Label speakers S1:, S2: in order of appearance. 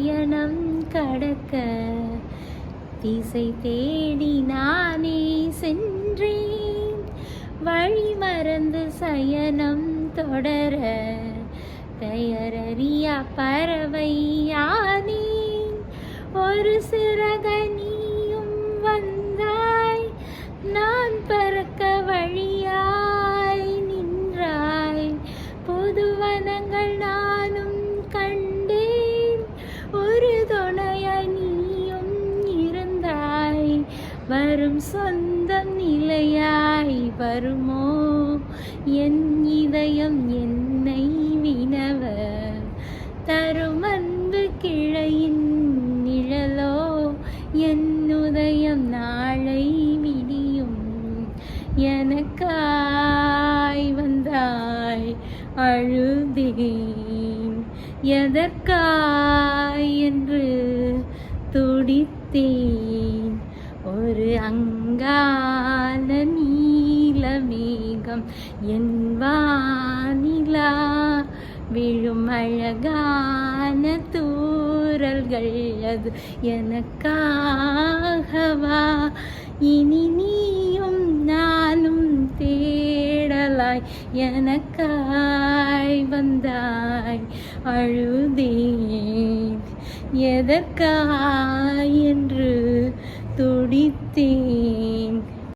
S1: பயணம் கடக்க. திசை தேடி நானே சென்றேன். வழி மறந்து சயனம் தொடர. பெயரறியா பறவை யானே ஒரு சிறகை வரும் சொந்தம் நிலையாய் வருமோ? என் இதயம் என்னை வினவ தரும் அன்பு கிளையின் நிழலோ? என் உதயம் நாளை விடியும் எனக்காய் வந்தாய் அழுதேன். எதற்காய் என்று துடித்தேன். மேகம் என் வானிலா விழும் அழகான தூரல்கள் அது எனக்காகவா? இனி நீயும் நானும் தேடலாய் எனக்காய் வந்தாய் அழுதேன் எதற்காய் என்று துடித்தேன்